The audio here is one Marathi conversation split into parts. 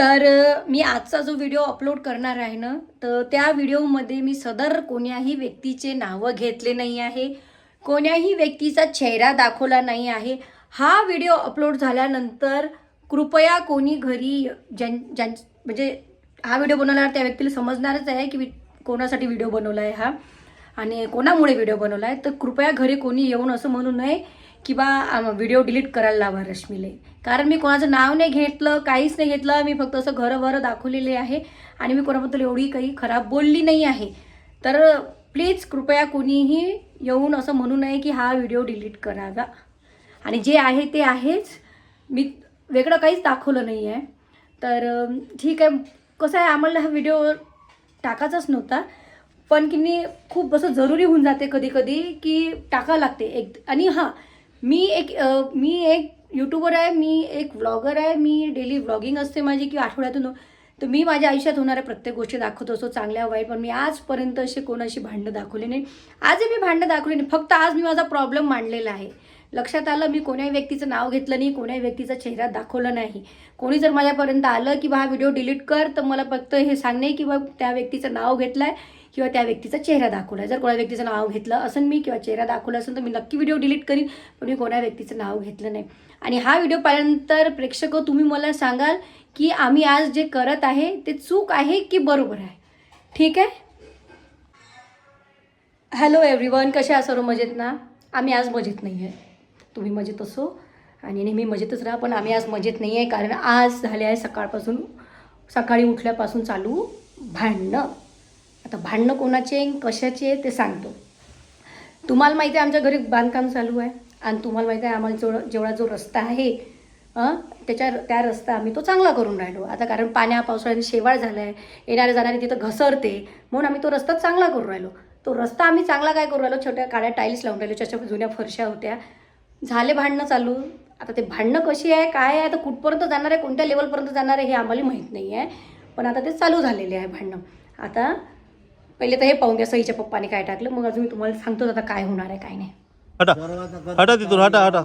तर मी आजचा जो व्हिडिओ अपलोड करणार आहे ना तर त्या व्हिडिओमध्ये मी सदर कोण्याही व्यक्तीचे नावं घेतले नाही आहे कोण्याही व्यक्तीचा चेहरा दाखवला नाही आहे. हा व्हिडिओ अपलोड झाल्यानंतर कृपया कोणी घरी ज्यां ज्यां म्हणजे हा व्हिडिओ बनवल्यावर त्या व्यक्तीला समजणारच आहे की कोणासाठी व्हिडिओ बनवला आहे हा आणि कोणामुळे व्हिडिओ बनवला आहे. तर कृपया घरी कोणी येऊन असं म्हणू नये की बा व्हिडिओ डिलीट करायला लावा रश्मीले. कारण मी कोणाचं नाव नाही घेतलं काहीच नाही घेतलं मी फक्त असं घरं दाखवलेले आहे आणि मी कोणाबद्दल एवढी काही खराब बोलली नाही आहे. तर प्लीज कृपया कोणीही येऊन असं म्हणू नये की हा व्हिडिओ डिलीट करावा. आणि जे आहे ते आहेच. मी वेगळं काहीच दाखवलं नाही आहे. तर ठीक आहे. कसं आहे आम्हाला हा व्हिडिओ टाकायचाच नव्हता. पण की मी खूप असं जरुरी होऊन जाते कधी कधी की टाका लागते. एक आणि हां मी एक मी एक यूट्यूबर आहे मी एक व्लॉगर आहे मी डेली व्लॉगिंग असते माझी की आठवड्यातून तर मी माझ्या आयुष्यात होणाऱ्या प्रत्येक गोष्टी दाखवत असतो चांगल्या वाईट पण मी आजपर्यंत असे कोणाशी भांडणं दाखवली नाही आजही मी भांडणं दाखवली नाही फक्त आज मी माझा प्रॉब्लेम मांडलेला आहे. लक्षात आलं मी कोण्याही व्यक्तीचं नाव घेतलं नाही कोण्याही व्यक्तीचा चेहरा दाखवला नाही. कोणी जर माझ्यापर्यंत आलं की बा हा व्हिडिओ डिलीट कर तर मला फक्त हे सांगणे की बा त्या व्यक्तीचं नाव घेतलं आहे किंवा त्या व्यक्तीचा चेहरा दाखवला आहे जर कोणा व्यक्तीचं नाव घेतलं असेल मी किंवा चेहरा दाखवला असेल तर मी नक्की व्हिडिओ डिलीट करीन पण मी कोणा व्यक्तीचं नाव घेतलं नाही. आणि हा व्हिडिओ पाहिल्यानंतर प्रेक्षक तुम्ही मला सांगाल की आम्ही आज जे करत आहे ते चूक आहे की बरोबर आहे? ठीक आहे? हॅलो एव्हरीवन कसे आहे सर्व मजेत ना? आम्ही आज मजेत नाही आहे तुम्ही मजेत असो आणि नेहमी मजेतच राहा पण आम्ही आज मजेत नाही आहे कारण आज झाले आहे सकाळपासून सकाळी उठल्यापासून चालू भांडणं. आता भांडणं कोणाचे कशाचे आहे ते सांगतो. तुम्हाला माहिती आहे आमच्या घरी बांधकाम चालू आहे आणि तुम्हाला माहिती आहे आम्हाला जो जेवढा जो रस्ता आहे त्याच्या त्या रस्ता आम्ही तो चांगला करून राहिलो. आता कारण पाण्या पावसाळ्याने शेवाळ झाला आहे येणारे जाणारे तिथं घसरते म्हणून आम्ही तो रस्ता चांगला करून राहिलो. तो रस्ता आम्ही चांगला काय करून राहिलो? छोट्या काळ्या टाईल्स लावून राहिलो त्याच्या जुन्या फरशा होत्या. झाले भांडणं चालू. आता ते भांडणं कशी आहे काय आहे आता कुठपर्यंत जाणार आहे कोणत्या लेवलपर्यंत जाणार आहे हे आम्हाला माहीत नाही आहे पण आता ते चालू झालेले आहे भांडणं. आता पहिले तर हे पाहून घ्या सईच्या पप्पाने काय टाकलं. मग अजून मी तुम्हाला सांगतो आता काय होणार आहे काय नाही. हटा. हटा तिथून हटा हटा.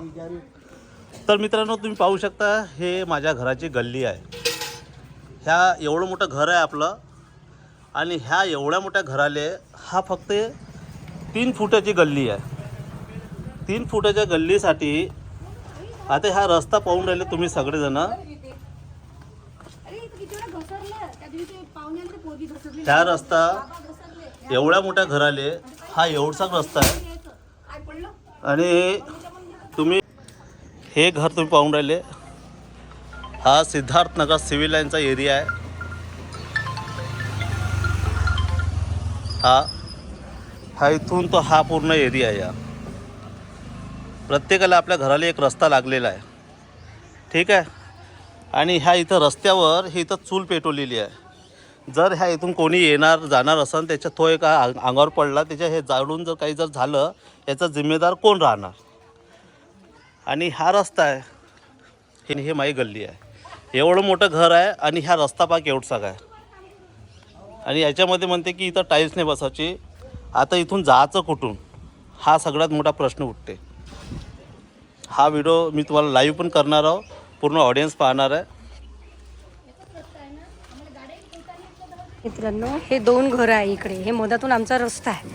तर मित्रांनो तुम्ही पाहू शकता हे माझ्या घराची गल्ली आहे. ह्या एवढं मोठं घर आहे आपलं. आणि ह्या एवढ्या मोठ्या घराले हा फक्त तीन फुटाची गल्ली आहे. तीन फुटाच्या गल्लीसाठी आता हा रस्ता पाहून राहिले तुम्ही सगळेजण. ह्या रस्ता एवढ्या मोठ्या घराले हा एवढसा रस्ता आहे. आणि तुम्ही हे घर तुम्ही पाहून राहिले. हा सिद्धार्थनगर सिव्हिल लाईनचा एरिया आहे. हा. हा इथून तो हा पूर्ण एरिया आहे या. प्रत्येकाला आपल्या घराला एक रस्ता लागलेला आहे. ठीक आहे? आणि ह्या इथं रस्त्यावर हे इथं चूल पेटवलेली आहे. जर ह्या इथून कोणी येणार जाणार असेल त्याच्या तो एका अंगावर पडला त्याच्या हे जाळून जर काही जर झालं याचा जिम्मेदार कोण राहणार? आणि हा रस्ता आहे. हे हे माई गल्ली आहे. एवढं मोठं घर आहे आणि ह्या रस्ता पाक एवढसा काय आणि याच्यामध्ये म्हणते की इथं टाईल्स नाही बसायची. आता इथून जायचं कुठून? हा सगळ्यात मोठा प्रश्न उठते. हा व्हिडिओ मी तुम्हाला लाईव्ह पण करणार आहो. पूर्ण ऑडियन्स पाहणार आहे. मित्रांनो हे दोन घरं आहे इकडे. हे मधातून आमचा रस्ता आहे.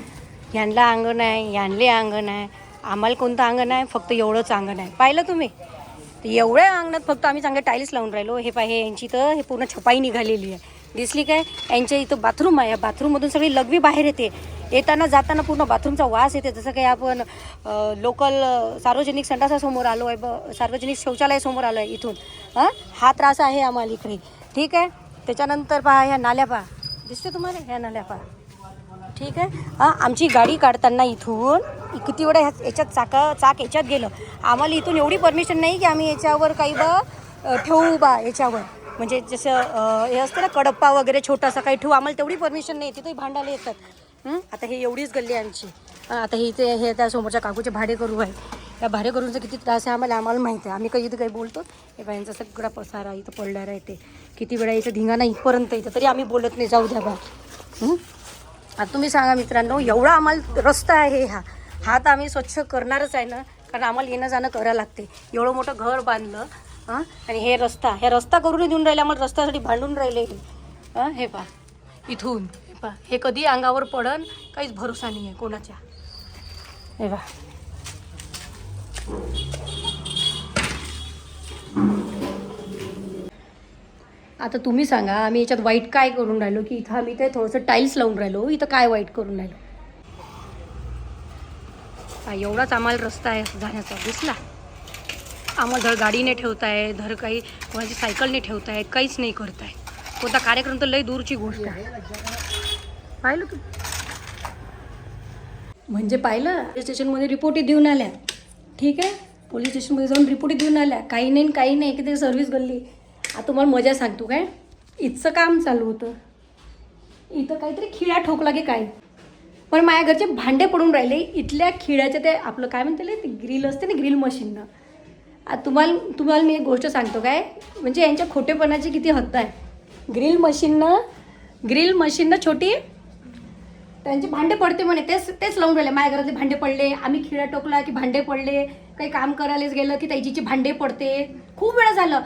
यांना अंगण आहे यांले अंगण आहे. आम्हाला कोणतं अंगण आहे? फक्त एवढंच अंगण आहे. पाहिलं तुम्ही? एवढ्या अंगणात फक्त आम्ही चांगले टाईल्स लावून राहिलो. हे पाहे यांची तर हे पूर्ण छपाई निघालेली आहे. दिसली काय? यांच्या इथं बाथरूम आहे. या बाथरूममधून सगळी लघवी बाहेर येते. येताना जाताना पूर्ण बाथरूमचा वास येते. जसं काही आपण लोकल सार्वजनिक संडासासमोर आलो आहे. ब सार्वजनिक शौचालयासमोर आलो आहे इथून. हां हा त्रास आहे आम्हाला इकडे. ठीक आहे? त्याच्यानंतर पहा ह्या नाल्या पहा. दिसते तुम्हाला? ह्या नाल्या पहा. ठीक आहे? हां आमची गाडी काढताना इथून किती वेळा ह्या याच्यात चाका चाक याच्यात गेलं. आम्हाला इथून एवढी परमिशन नाही की आम्ही याच्यावर काही बा ठेवू बा याच्यावर. म्हणजे जसं हे असतं ना कडप्पा वगैरे छोटासा काही ठेवू आम्हाला तेवढी परमिशन नाही. तिथे भांडायला येतात. आता हे एवढीच गल्ली आमची. आता हे इथे हे त्या समोरच्या काकूचे भाडे करू आहे. त्या भाडे करूनचा किती त्रास आहे आम्हाला आम्हाला माहिती आहे. आम्ही काही इथं काही बोलतो हे बायांचा सगळा पसारा इथं पडणार आहे ते. किती वेळा इथं धिंगाणा इथपर्यंत येतं तरी आम्ही बोलत नाही जाऊ द्या बा. हं? आता तुम्ही सांगा मित्रांनो एवढा आम्हाला रस्ता आहे हा. हा तर आम्ही स्वच्छ करणारच आहे ना कारण आम्हाला येणं जाणं करावं लागते. एवढं मोठं घर बांधलं हां? आणि हे रस्ता हे रस्ता करून देऊन राहिले आम्हाला रस्त्यासाठी भांडून राहिले. हां? हे पा इथून. हे पा हे कधी अंगावर पडन काहीच भरोसा नाही आहे कोणाच्या. हे पा आता तुम्ही सांगा आम्ही याच्यात वाईट काय करून राहिलो की इथं आम्ही ते थोडंसं टाईल्स लावून राहिलो इथं काय वाईट करून राहिलो? एवढाच आम्हाला रस्ता आहे जाण्याचा दिसला? आम्हाला धड गाडीने ठेवताय धर काही कोणाची सायकलने ठेवताय काहीच नाही करताय. कोणता कार्यक्रम तर लई दूरची गोष्ट आहे. पाहिलं तू? म्हणजे पाहिलं? स्टेशनमध्ये रिपोर्टही देऊन आल्या. ठीक आहे? पोलीस स्टेशनमध्ये जाऊन रिपोर्ट देऊन आल्या. काही नाही काही नाही की ते सर्व्हिस गल्ली. आता तुम्हाला मजा सांगतो काय? इथचं काम चालू होतं. इथं काहीतरी खिळा ठोकला की काय? पण माझ्या घरचे भांडे पडून राहिले. इथल्या खिळ्याचे ते आपलं काय म्हणते ते ग्रिल असते ना ग्रिल मशीननं आता तुम्हाला तुम्हाला मी एक गोष्ट सांगतो काय? म्हणजे यांच्या खोटेपणाची किती हद्द आहे. ग्रिल मशीननं ग्रिल मशीननं छोटी त्यांचे भांडे पडते म्हणे तेच तेच लावून राहिले. माझ्या घरातले भांडे पडले आम्ही खिळा टोकला की भांडे पडले काही काम करायलाच गेलं की त्याची भांडे पडते. खूप वेळा झालं.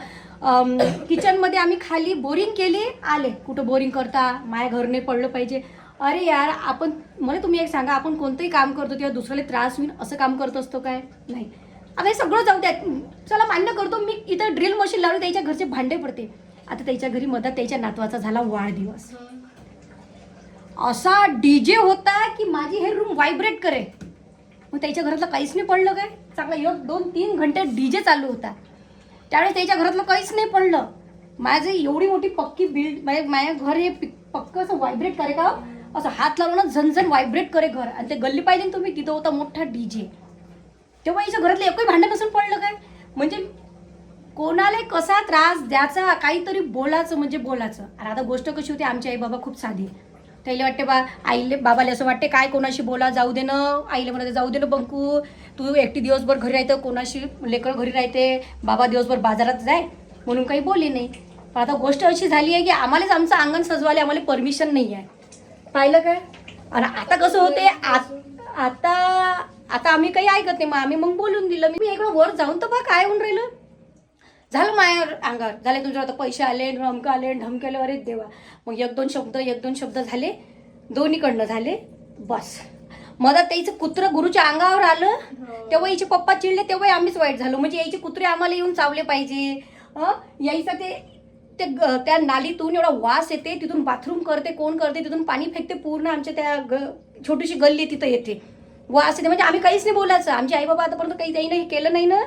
किचनमध्ये आम्ही खाली बोरिंग केली आले. कुठं बोरिंग करता? माझ्या घर नाही पडलं पाहिजे. अरे यार आपण मला तुम्ही एक सांगा आपण कोणतंही काम करतो तेव्हा दुसऱ्याला त्रास होईल असं काम करत असतो काय? नाही. आता हे सगळं जाऊ द्या. चला मान्य करतो मी इथं ड्रिल मशीन लावलं त्याच्या घरचे भांडे पडते. आता त्याच्या घरी मदत त्याच्या नातवाचा झाला वाढदिवस. असा डीजे होता की माझी हे रूम व्हायब्रेट करे. मग त्याच्या घरातलं काहीच नाही पडलं काय? चांगलं एक दोन तीन घंटे डीजे चालू होता. त्यावेळेस त्याच्या घरातलं काहीच नाही पडलं. माझं एवढी मोठी पक्की बिल्ड म्हणजे माझ्या घर हे पक्क असं व्हायब्रेट करे का? असं हात लावून ना झनझन व्हायब्रेट करे घर. आणि ते गल्ली पाहिजे ना तुम्ही तिथं होता मोठा डीजे. तेव्हा याच्या घरातलं एकही भांडण नसून पडलं काय? म्हणजे कोणाला कसा त्रास द्यायचा काहीतरी बोलायचं म्हणजे बोलायचं. आणि आता गोष्ट कशी होती आमची आई बाबा खूप साधी. त्याला वाटते बा. आईले बाबाला असं वाटते काय कोणाशी बोला जाऊ दे ना. आईला म्हणते जाऊ दे ना बंकू. तू एकटी दिवसभर घरी राहते कोणाशी लेकर घरी राहते बाबा दिवसभर बाजारात जाय. म्हणून काही बोले नाही. पण आता गोष्ट अशी झाली आहे की आम्हालाच आमचं अंगण सजवायला आम्हाला परमिशन नाही आहे. पाहिलं काय आणि आता कसं होते आता आता आम्ही काही ऐकत नाही. मग आम्ही मग बोलून दिलं. मी इकडं वर जाऊन तर बा काय होऊन राहिलं? झालं माझ्या अंगावर. झाले तुमच्या आता पैसे आले ढमके आले अरे देवा. मग एक दोन शब्द एक दोन शब्द झाले दोन्हीकडनं झाले बस. मधात त्याचं कुत्रं गुरुच्या अंगावर आलं तेव्हा याचे पप्पा चिडले तेव्हा आम्हीच वाईट झालो. म्हणजे याचे कुत्रे आम्हाला येऊन चावले पाहिजे. हं? यायचं ते ते त्या नालीतून एवढा वास येते तिथून बाथरूम करते कोण करते तिथून पाणी फेकते पूर्ण आमच्या त्या ग छोटीशी गल्ली तिथं येते. वास येते. म्हणजे आम्ही काहीच नाही बोलायचं. आमचे आई बाबा आतापर्यंत काही त्यांनी हे केलं नाही ना.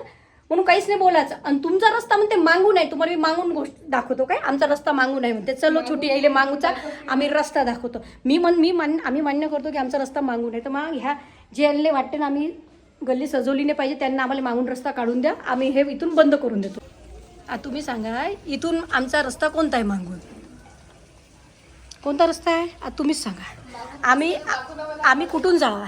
म्हणून काहीच नाही बोलायचं. आणि तुमचा रस्ता म्हणते मागून आहे. तुम्हाला मी मागून गोष्ट दाखवतो काय? आमचा रस्ता मागून आहे म्हणते. चलो छोटी आईले मागूचा आम्ही रस्ता दाखवतो. मी म्हण मी मान्य आम्ही मान्य करतो की आमचा रस्ता मागून आहे. तर मग ह्या जे यांना वाटते ना आम्ही गल्ली सजवली नाही पाहिजे त्यांना आम्हाला मागून रस्ता काढून द्या. आम्ही हे इथून बंद करून देतो. आता तुम्ही सांगा इथून आमचा रस्ता कोणता आहे मागून? कोणता रस्ता आहे? तुम्हीच सांगा. आम्ही आम्ही कुठून जावा?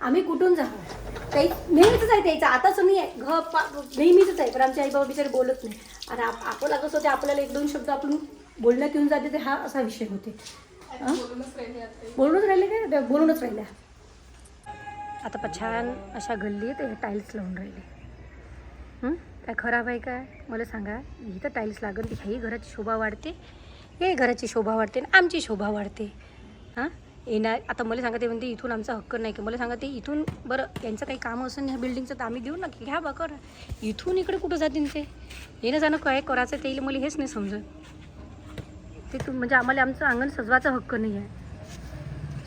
आम्ही कुठून जावा? काही नेहमीच आहे त्याचं. आताच नाही आहे. घ पा नेहमीच आहे. पण आमचे आई बाबा बिचारे बोलत नाही. आणि आप आपण कसं होते आपल्याला एक दोन शब्द आपण बोलण्यात येऊन जाते ते हा असा विषय होते. हं? बोलूनच राहिले काय? बोलूनच राहिल्या. आता पण छान अशा गल्लीत हे टाईल्स लावून राहिले. हं? काय खराब आहे काय? मला सांगा. इथं टाईल्स लागेल. ह्याही घराची शोभा वाढते. हे घराची शोभा वाढते आणि आमची शोभा वाढते. हां? येणार. आता मला सांगा ते म्हणते इथून आमचा हक्क नाही. की मला सांगा ते इथून बरं यांचं काही काम असेल ह्या बिल्डिंगचं तर आम्ही देऊ ना की घ्या बा कर. इथून इकडे कुठं जातील ते? येणं जाणं काय करायचं ते मला हेच नाही समजत. ते तू म्हणजे आम्हाला आमचं अंगण सजवायचा हक्क नाही आहे.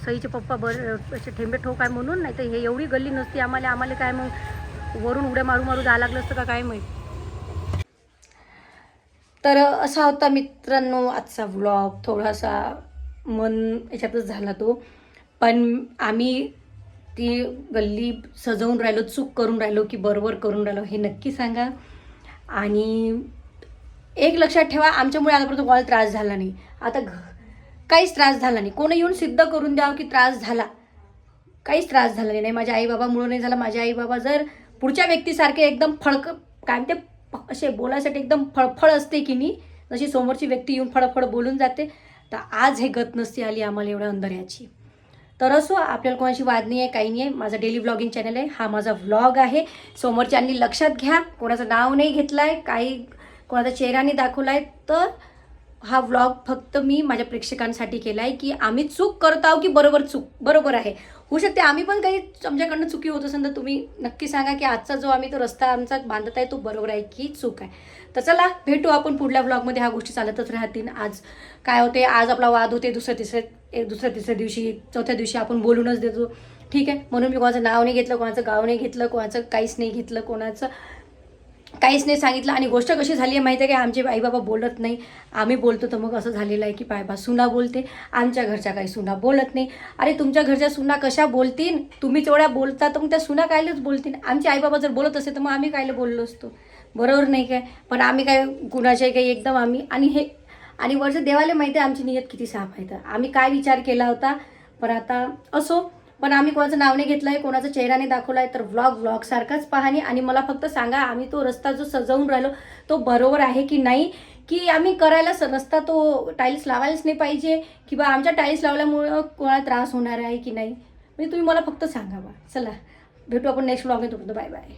सईचे पप्पा बर असे ठेंबे ठोक आहे म्हणून नाही तर हे एवढी गल्ली नसती आम्हाला आम्हाला काय मग वरून उड्या मारू मारू जायला लागलं असतं का काय माहीत? तर असा होता मित्रांनो आजचा व्लॉग थोडासा मन याच्यातच झाला तो. पण आम्ही ती गल्ली सजवून राहिलो चूक करून राहिलो की बरोबर करून राहिलो हे नक्की सांगा. आणि एक लक्षात ठेवा आमच्यामुळे आतापर्यंत कोणाला त्रास झाला नाही. आता घ काहीच त्रास झाला नाही. कोणी येऊन सिद्ध करून द्यावं की त्रास झाला? काहीच त्रास झाला नाही. नाही माझ्या आईबाबामुळं नाही झाला. माझ्या आईबाबा जर पुढच्या व्यक्तीसारखे एकदम फळक काय ते असे बोलायसाठी एकदम फळफळ असते की नाही जशी समोरची व्यक्ती येऊन फळफळ बोलून जाते. तर आज हे गत नसती आली आम्हाला एवढ्या अंधाऱ्याची. तर असो आपल्याला कोणाची वाद नाही आहे काही नाही आहे माझा डेली व्लॉगिंग चॅनल आहे. हा माझा व्लॉग आहे. समोरच्यांनी लक्षात घ्या. कोणाचं नाव नाही घेतलं आहे काही कोणाचा चेहऱ्याने दाखवला आहे तर हा व्लॉग फक्त मी माझ्या प्रेक्षकांसाठी केला आहे की आम्ही चूक करत आहोत की बरोबर चूक बरोबर आहे? होऊ शकते आम्ही पण काही आमच्याकडनं चुकी होत असेल तर तुम्ही नक्की सांगा की आजचा जो आम्ही तो रस्ता आमचा बांधत आहे तो बरोबर आहे की चूक आहे? तर चला भेटू आपण पुढल्या व्लॉगमध्ये ह्या गोष्टी चालतच राहतील. आज काय होते? आज आपला वाद होते. दुसऱ्या तिसऱ्या दुसऱ्या तिसऱ्या दिवशी चौथ्या दिवशी आपण बोलूनच देतो. ठीक आहे? म्हणून मी कोणाचं नाव नाही घेतलं कोणाचं गाव नाही घेतलं कोणाचं काहीच नाही घेतलं कोणाचं काहीच नाही सांगितलं. आणि गोष्ट कशी झाली आहे माहिती आहे की? आमचे आई बाबा बोलत नाही. आम्ही बोलतो तर मग असं झालेलं आहे की पायबा सुना बोलते. आमच्या घरच्या काही सुना बोलत नाही. अरे तुमच्या घरच्या सुना कशा बोलतील? तुम्ही तेवढ्या बोलता तर मग त्या सुना कायलाच बोलतील. आमचे आई बाबा जर बोलत असेल तर मग आम्ही कायला बोललो असतो? बरोबर नाही काय? पण आम्ही काय कुणाचे काही एकदम आम्ही आणि हे आणि वरचं देवाला माहिती आहे आमची नियत किती साफ आहे तर. आम्ही काय विचार केला होता? पण आता असो. पण आम्ही कोणाचं नाव नाही घेतलं आहे कोणाचा चेहरा नाही दाखवला आहे तर व्लॉग व्लॉग सारखाच पाहणे. आणि मला फक्त सांगा आम्ही तो रस्ता जो सजवून राहिलो तो बरोबर आहे की नाही? की आम्ही करायला स रस्ता तो टाईल्स लावायलाच नाही पाहिजे? किंवा आमच्या टाईल्स लावल्यामुळं कोणाला त्रास होणार आहे की नाही? म्हणजे तुम्ही मला फक्त सांगा बा. चला भेटू आपण नेक्स्ट व्लॉग तोपर्यंत बाय बाय